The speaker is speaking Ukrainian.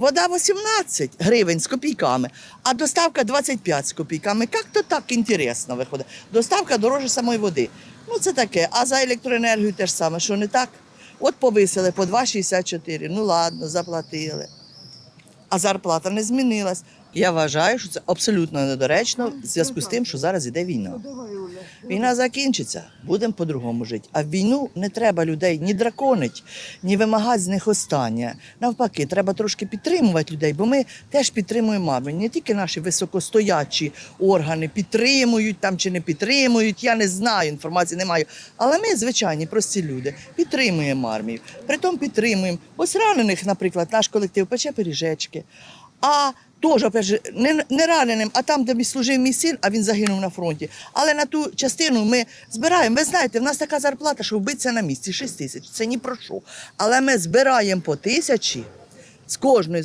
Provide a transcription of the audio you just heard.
Вода 18 гривень з копійками, а доставка 25 з копійками. Як то так інтересно виходить? Доставка дороже самої води. Ну це таке. А за електроенергію теж саме, що не так? От повисили по 2,64. Ну ладно, заплатили. А зарплата не змінилась. Я вважаю, що це абсолютно недоречно в зв'язку з тим, що зараз іде війна. Війна закінчиться, будемо по-другому жити. А в війну не треба людей ні драконить, ні вимагати з них останнє. Навпаки, треба трошки підтримувати людей, бо ми теж підтримуємо мами. Не тільки наші високостоячі органи підтримують там чи не підтримують. Я не знаю, інформації не маю. Але ми, звичайні, прості люди, підтримуємо армію. Притом підтримуємо. Ось ранених, наприклад, наш колектив пече пиріжечки. А Теж, же, не, не раненим, а там, де служив мій син, а він загинув на фронті. Але на ту частину ми збираємо. Ви знаєте, в нас така зарплата, що вбитися на місці 6 тисяч. Це ні про що. Але ми збираємо по тисячі з кожної